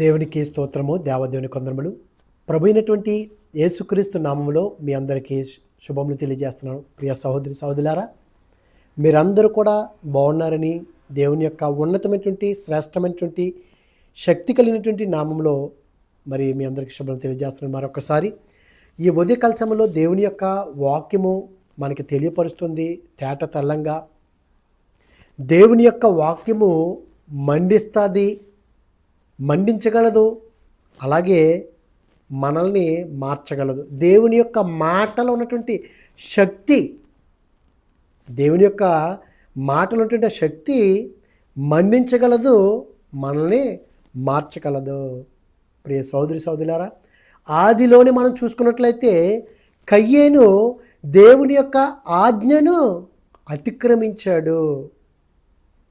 దేవునికి స్తోత్రము దేవదేవుని కొందరములు. ప్రభు అయినటువంటి యేసుక్రీస్తు నామములో మీ అందరికీ శుభములు తెలియజేస్తున్నాను. ప్రియ సహోదరి సహోదరులారా మీరందరూ కూడా బాగున్నారని దేవుని యొక్క ఉన్నతమైనటువంటి శ్రేష్టమైనటువంటి శక్తి కలిగినటువంటి నామంలో మరి మీ అందరికీ శుభ్రం తెలియజేస్తున్నాను. మరొకసారి ఈ ఉదయ కలశంలో దేవుని యొక్క వాక్యము మనకి తెలియపరుస్తుంది తేట తెల్లంగా. దేవుని యొక్క వాక్యము మండిస్తుంది మండించగలదు అలాగే మనల్ని మార్చగలదు. దేవుని యొక్క మాటలో ఉన్నటువంటి శక్తి దేవుని యొక్క మాటలు ఉన్నటువంటి శక్తి మండించగలదు మనల్ని మార్చగలదు. ప్రియ సోదరి సోదరులారా ఆదిలోని మనం చూసుకున్నట్లయితే కయ్యేను దేవుని యొక్క ఆజ్ఞను అతిక్రమించాడు.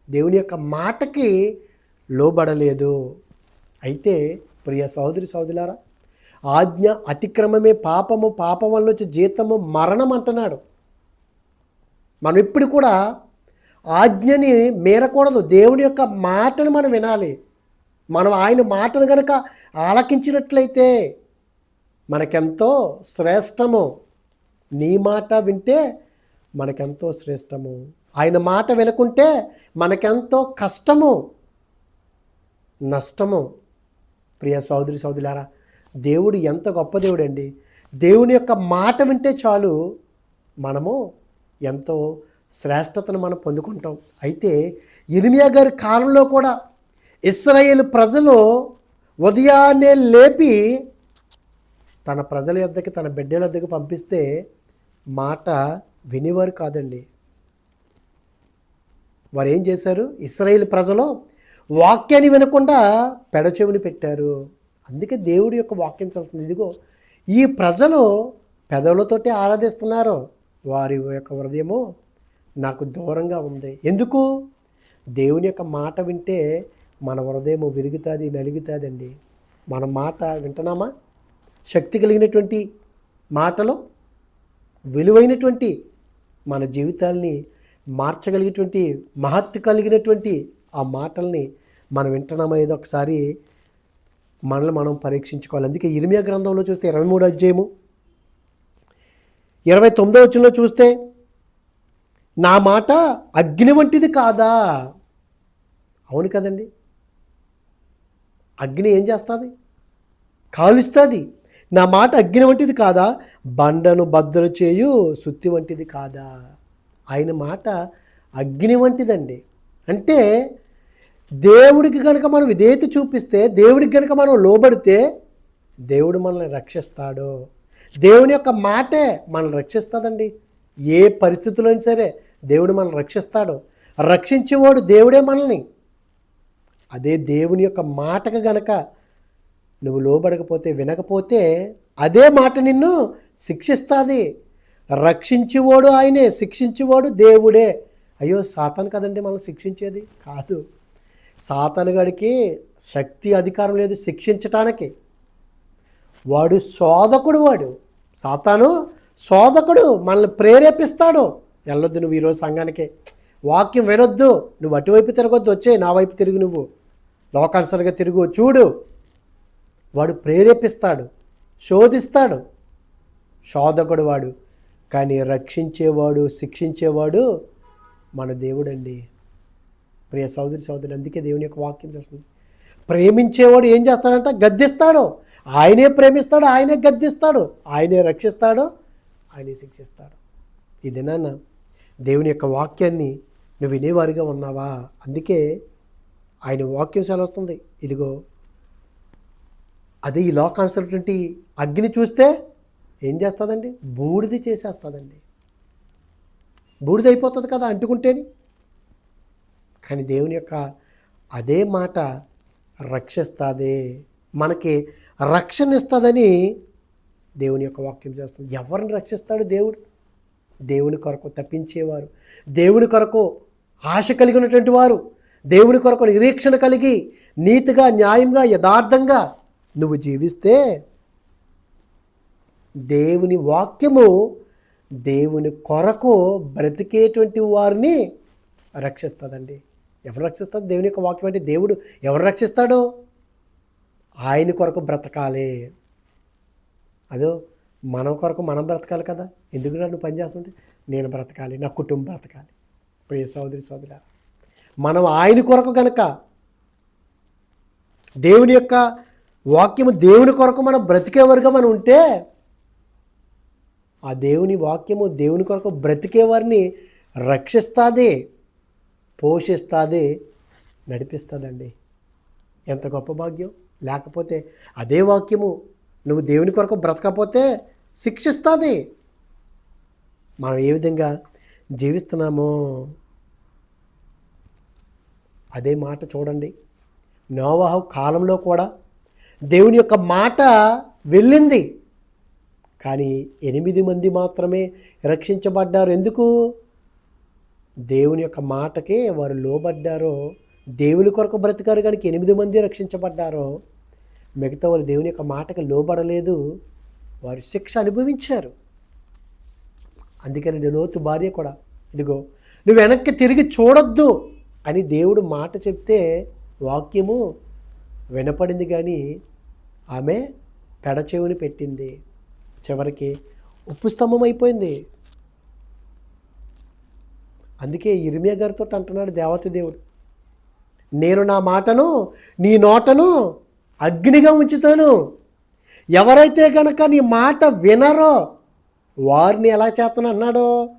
దేవుని యొక్క మాటకి లోబడలేదు. అయితే ప్రియ సహోదరి సహోదరులారా ఆజ్ఞ అతిక్రమమే పాపము పాపం వల్ల వచ్చే జీతము మరణం అంటున్నాడు. మనం ఇప్పుడు కూడా ఆజ్ఞని మేరకూడదు. దేవుని యొక్క మాటను మనం వినాలి. మనం ఆయన మాటను కనుక ఆలకించినట్లయితే మనకెంతో శ్రేష్టము. నీ మాట వింటే మనకెంతో శ్రేష్టము. ఆయన మాట వినకుంటే మనకెంతో కష్టము నష్టము. ప్రియ సోదరి సోదరులారా దేవుడు ఎంత గొప్ప దేవుడు అండి దేవుని యొక్క మాట వింటే చాలు మనము ఎంతో శ్రేష్టతను మనం పొందుకుంటాం. అయితే ఇర్మియా గారి కాలంలో కూడా ఇస్రాయేల్ ప్రజలు ఉదయాన్నే లేపి తన ప్రజల యొద్దకి తన బిడ్డల యొద్దకు పంపిస్తే మాట వినేవారు కాదండి. వారు ఏం చేశారు? ఇస్రాయేల్ ప్రజలు వాక్యాన్ని వినకుండా పెడచెవిని పెట్టారు. అందుకే దేవుడి యొక్క వాక్యం చదువుతుంది. ఇదిగో ఈ ప్రజలు పెదవులతోటి ఆరాధిస్తున్నారు. వారి యొక్క హృదయము నాకు దూరంగా ఉంది. ఎందుకు? దేవుని యొక్క మాట వింటే మన హృదయము విరుగుతుంది నలుగుతుందండి. మన మాట వింటున్నామా? శక్తి కలిగినటువంటి మాటలు విలువైనటువంటి మన జీవితాల్ని మార్చగలిగేటువంటి మహత్తు కలిగినటువంటి ఆ మాటల్ని మనం వింటున్నామనేది ఒకసారి మనల్ని మనం పరీక్షించుకోవాలి. అందుకే ఇరిమియా గ్రంథంలో చూస్తే ఇరవై మూడు అధ్యాయము ఇరవై తొమ్మిదో వచ్చంలో చూస్తే నా మాట అగ్ని వంటిది కాదా? అవును కదండి. అగ్ని ఏం చేస్తుంది? కాలుస్తుంది. నా మాట అగ్ని వంటిది కాదా? బండను బద్దలు చేయు సుత్తి వంటిది కాదా? ఆయన మాట అగ్ని వంటిదండి. అంటే దేవుడికి కనుక మనం విధేయత చూపిస్తే దేవుడికి కనుక మనం లోబడితే దేవుడు మనల్ని రక్షిస్తాడు. దేవుని యొక్క మాటే మనల్ని రక్షిస్తుందండి. ఏ పరిస్థితుల్లో అయినా సరే దేవుడు మనల్ని రక్షిస్తాడు. రక్షించేవాడు దేవుడే మనల్ని. అదే దేవుని యొక్క మాటకు గనక నువ్వు లోబడకపోతే వినకపోతే అదే మాట నిన్ను శిక్షిస్తుంది. రక్షించేవాడు ఆయనే శిక్షించేవాడు దేవుడే. అయ్యో సాతాను కదండి మనం శిక్షించేది? కాదు. సాతనుగడికి శక్తి అధికారం లేదు శిక్షించటానికి. వాడు శోధకుడు వాడు. సాతాను శోధకుడు మనల్ని ప్రేరేపిస్తాడు. వెళ్ళొద్దు నువ్వు ఈరోజు సంఘానికి. వాక్యం వినొద్దు. నువ్వు అటువైపు తిరగొద్దు. వచ్చే నా వైపు తిరుగు నువ్వు. లోకానుసరిగా తిరుగు. చూడు. వాడు ప్రేరేపిస్తాడు. శోధిస్తాడు. శోధకుడు వాడు. కానీ రక్షించేవాడు శిక్షించేవాడు మన దేవుడండి. ప్రియ సోదరి సోదరులు అందుకే దేవుని యొక్క వాక్యం చేస్తుంది. ప్రేమించేవాడు ఏం చేస్తాడంట? గద్దిస్తాడు. ఆయనే ప్రేమిస్తాడు ఆయనే గద్దిస్తాడు. ఆయనే రక్షిస్తాడు ఆయనే శిక్షిస్తాడు. ఇది నాన్న దేవుని యొక్క వాక్యాన్ని నువ్వు వినేవారిగా ఉన్నావా? అందుకే ఆయన వాక్యం సెలవు వస్తుంది. ఇదిగో అదే ఈ లోకాన్సటువంటి అగ్ని చూస్తే ఏం చేస్తుందండి? బూడిది చేసేస్తుందండి. బూడిద అయిపోతుంది కదా అంటుకుంటేని. కానీ దేవుని యొక్క అదే మాట రక్షిస్తుంది మనకి రక్షణ ఇస్తుందని దేవుని యొక్క వాక్యం చేస్తుంది. ఎవరిని రక్షిస్తాడు దేవుడు? దేవుని కొరకు తప్పించేవారు. దేవుని కొరకు ఆశ కలిగినటువంటి వారు. దేవుని కొరకు నిరీక్షణ కలిగి నీతిగా న్యాయంగా యథార్థంగా నువ్వు జీవిస్తే దేవుని వాక్యము దేవుని కొరకు బ్రతికేటువంటి వారిని రక్షిస్తుందండి. ఎవరు రక్షిస్తారు? దేవుని యొక్క వాక్యం అంటే దేవుడు ఎవరు రక్షిస్తాడు? ఆయన కొరకు బ్రతకాలి. అదో మనం కొరకు మనం బ్రతకాలి కదా? ఎందుకు నన్ను పని చేస్తుంటే? నేను బ్రతకాలి నా కుటుంబం బ్రతకాలి. ప్రియ సోదరి సోదర మనం ఆయన కొరకు కనుక దేవుని యొక్క వాక్యము దేవుని కొరకు మనం బ్రతికేవారుగా మనం ఉంటే ఆ దేవుని వాక్యము దేవుని కొరకు బ్రతికేవారిని రక్షిస్తుంది. పోషిస్తుంది నడిపిస్తుందండి. ఎంత గొప్ప భాగ్యం. లేకపోతే అదే వాక్యము నువ్వు దేవుని కొరకు బ్రతకపోతే శిక్షిస్తుంది. మనం ఏ విధంగా జీవిస్తున్నామో అదే మాట చూడండి. నోవాహ కాలంలో కూడా దేవుని యొక్క మాట వెళ్ళింది. కానీ ఎనిమిది మంది మాత్రమే రక్షించబడ్డారు. ఎందుకు? దేవుని యొక్క మాటకే వారు లోబడ్డారో దేవుని కొరకు బ్రతికారు కనుక ఎనిమిది మంది రక్షించబడ్డారో మిగతా వాళ్ళు దేవుని యొక్క మాటకి లోబడలేదు వారు శిక్ష అనుభవించారు. అందుకని లోతు భార్య కూడా ఇదిగో నువ్వు వెనక్కి తిరిగి చూడొద్దు అని దేవుడు మాట చెప్తే వాక్యము వినపడింది కానీ ఆమె పెడచెవుని పెట్టింది. చివరికి ఉప్పు స్తంభం అయిపోయింది. అందుకే ఇరిమియా గారితో అంటున్నాడు దేవత దేవుడు నేను నా మాటను నీ నోటను అగ్నిగా ఉంచుతాను. ఎవరైతే కనుక నీ మాట వినరో వారిని ఎలా చేస్తాను అన్నాడో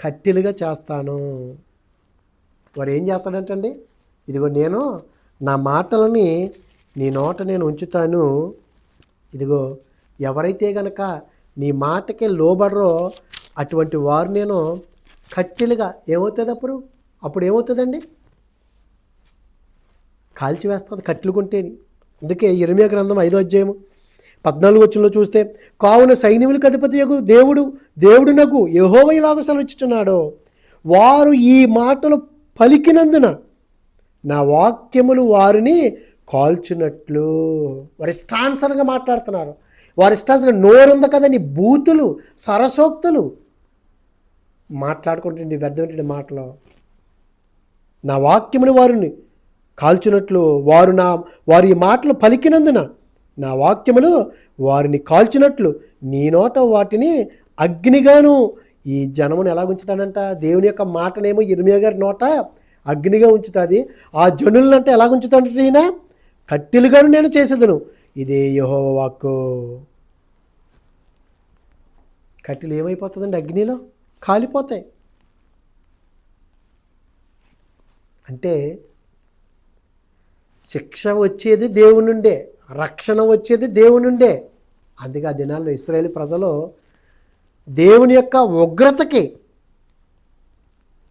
కట్టెలుగా చేస్తాను. వారు ఏం చేస్తాడంటండి ఇదిగో నేను నా మాటలని నీ నోట నేను ఉంచుతాను. ఇదిగో ఎవరైతే గనక నీ మాటకే లోబడరో అటువంటి వారు నేను కట్టెలుగా ఏమవుతుంది అప్పుడు? అప్పుడు ఏమవుతుందండి? కాల్చివేస్తుంది కట్టెలు కొంటేని అందుకే ఇరమియా గ్రంథం ఐదో అధ్యాయము పద్నాలుగు వచ్చంలో చూస్తే కావున సైన్యములకు అధిపతి యగు దేవుడు నాకు యహోవ ఇలాగ సెలవిచ్చుచున్నాడు. వారు ఈ మాటలు పలికినందున నా వాక్యములు వారిని కాల్చున్నట్లు వారి ఇష్టానుసరంగా మాట్లాడుతున్నారు. వారి ఇష్టానుసరంగా నోరుంది కదండి బూతులు సరసోక్తులు మాట్లాడుకుంటుండే వ్యర్థమైన మాటలు. నా వాక్యముని వారిని కాల్చినట్లు వారు నా వారి ఈ మాటలు పలికినందున నా వాక్యములు వారిని కాల్చినట్లు నీ నోట వాటిని అగ్నిగాను ఈ జనమును ఎలా ఉంచుతాడంట? దేవుని యొక్క మాటనేమో ఇర్మియా గారి నోట అగ్నిగా ఉంచుతుంది. ఆ జనులంటే ఎలా ఉంచుతాడంటే ఈయన? కట్టెలుగాను నేను చేసేదను. ఇదే యహో వాక్కు. కట్టెలు ఏమైపోతుందండి అగ్నిలో? కాలిపోతాయి. అంటే శిక్ష వచ్చేది దేవుని నుండే రక్షణ వచ్చేది దేవుని నుండే. అందుకే ఆ దినాల్లో ఇస్రాయేల్ ప్రజలు దేవుని యొక్క ఉగ్రతకి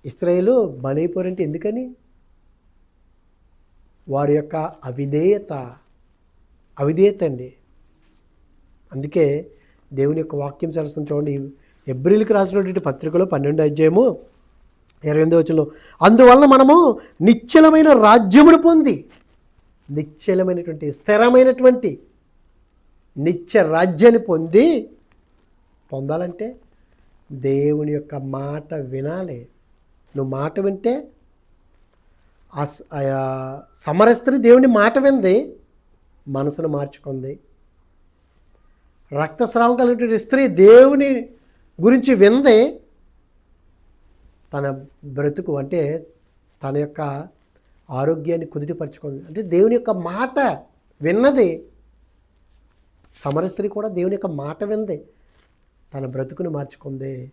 ఇస్రాయేలు బలైపోరంటే ఎందుకని? వారి యొక్క అవిధేయత అవిధేయత అండి. అందుకే దేవుని యొక్క వాక్యం చేస్తుంది చూడండి ఎబ్రిల్కి రాసినటువంటి పత్రికలో పన్నెండు అధ్యాయము ఇరవై ఎనిమిది వచ్చంలో అందువల్ల మనము నిశ్చలమైన రాజ్యమును పొంది నిశ్చలమైనటువంటి స్థిరమైనటువంటి నిత్య రాజ్యాన్ని పొంది పొందాలంటే దేవుని యొక్క మాట వినాలి. నువ్వు మాట వింటే ఆ స- సమరస్త్రీ దేవుని మాట వింది మనసును మార్చుకుంది. రక్తస్రావం కలిగినటువంటి స్త్రీ దేవుని గురించి వింది తన బ్రతుకు అంటే తన యొక్క ఆరోగ్యాన్ని కుదిరిపరచుకుంది అంటే దేవుని యొక్క మాట విన్నది. సమరస్త్రీ కూడా దేవుని యొక్క మాట వింది. తన బ్రతుకును మార్చుకుంది.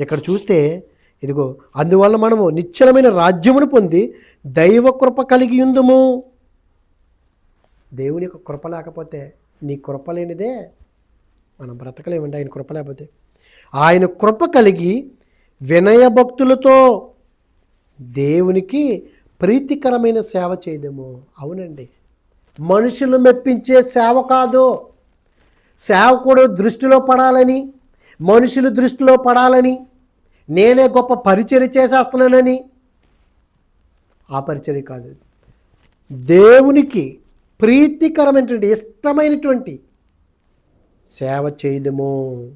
ఇక్కడ చూస్తే ఇదిగో అందువల్ల మనము నిశ్చలమైన రాజ్యమును పొంది దైవ కృప కలిగి ఉందము. దేవుని యొక్క కృప లేకపోతే నీ కృప లేనిదే మనం బ్రతకలేమండి. ఆయన కృప లేకపోతే ఆయన కృప కలిగి వినయ భక్తులతో దేవునికి ప్రీతికరమైన సేవ చేయదము అవునండి. మనుషులు మెప్పించే సేవ కాదు. సేవకుడు దృష్టిలో పడాలని మనుషులు దృష్టిలో పడాలని నేనే గొప్ప పరిచర్య చేసేస్తున్నానని. ఆ పరిచర్య కాదు. దేవునికి ప్రీతికరమైనటువంటి ఇష్టమైనటువంటి సేవ చేయడము.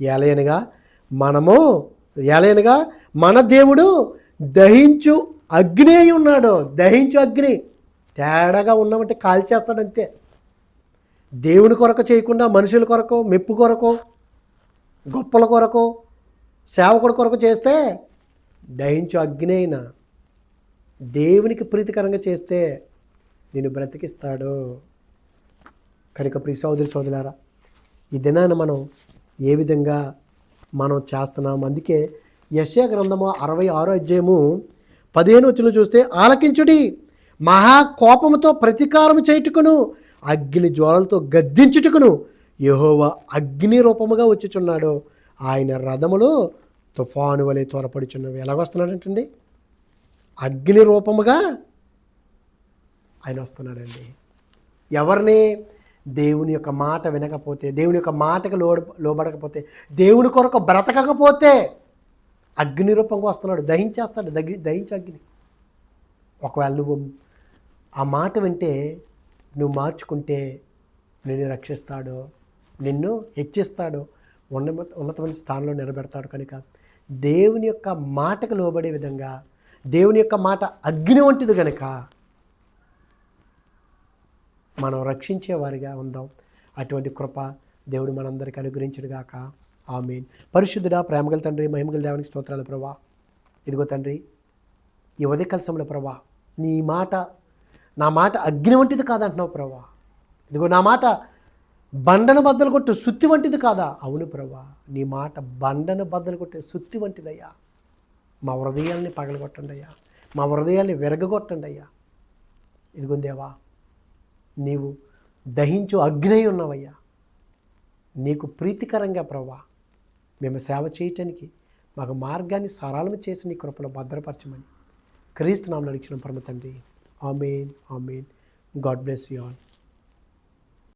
ఏలయనగా మనము ఏలయనగా మన దేవుడు దహించు అగ్ని అయి ఉన్నాడు. దహించు అగ్ని. తేడాగా ఉన్నామంటే కాల్చేస్తాడంతే దేవుని కొరకు చేయకుండా మనుషుల కొరకు మెప్పు కొరకు గొప్పల కొరకు సేవకుడి కొరకు చేస్తే దహించు అగ్ని అయినా దేవునికి ప్రీతికరంగా చేస్తే నేను బ్రతికిస్తాడు. కనుక ప్రియ సోదరి సోదరులారా ఈ దినాన మనం ఏ విధంగా మనం చేస్తున్నాం. అందుకే యశ్యా గ్రంథము అరవై ఆరో అధ్యాయము పదిహేను వచ్చిన చూస్తే ఆలకించుడి మహాకోపముతో ప్రతీకారం చేయుటకును అగ్ని జ్వాలతో గద్దించుటకును యహోవ అగ్ని రూపముగా వచ్చుచున్నాడు. ఆయన రథములు తుఫాను వలె త్వరపడుచున్నవి ఎలాగొస్తున్నాడంటండి అగ్ని రూపముగా ఆయన వస్తున్నాడండి. ఎవరిని దేవుని యొక్క మాట వినకపోతే దేవుని యొక్క మాటకు లో లోబడకపోతే దేవుని కొరకు బ్రతకకపోతే అగ్ని రూపంగా వస్తున్నాడు దహించేస్తాడు దగి దహించు అగ్ని. ఒకవేళ నువ్వు ఆ మాట వింటే నువ్వు మార్చుకుంటే నిన్ను రక్షిస్తాడు నిన్ను హెచ్చిస్తాడు ఉన్నత ఉన్నతమైన స్థానంలో నిలబెడతాడు కనుక దేవుని యొక్క మాటకు లోబడే విధంగా దేవుని యొక్క మాట అగ్ని వంటిది కనుక మనం రక్షించేవారిగా ఉందాం. అటువంటి కృప దేవుడు మనందరికీ అనుగ్రహించుడుగాక ఆమెన్. పరిశుద్ధుడా ప్రేమగల తండ్రి మహిమగల దేవునికి స్తోత్రాలు ప్రభా. ఇదిగో తండ్రి ఈ ఉదయకాల సమయంలో ప్రభా నీ మాట నా మాట అగ్ని వంటిది కాదంటున్నావు ప్రభా. ఇదిగో నా మాట బండను బద్దలు కొట్టు సుత్తి వంటిది కాదా? అవును ప్రభా నీ మాట బండను బద్దలు కొట్టే సుత్తి వంటిదయ్యా మా హృదయాల్ని పగలగొట్టండి అయ్యా. మా హృదయాల్ని విరగగొట్టండి అయ్యా. ఇదిగో దేవా నీవు దహించు అగ్ని ఉన్నవయ్యా. నీకు ప్రీతికరంగా ప్రభా మేము సేవ చేయటానికి మాకు మార్గాన్ని సరళం చేసి నీ కృపలో భద్రపరచమని క్రీస్తు నామలు అడిగిన పరమ తండ్రి. Amen amen. God bless you all.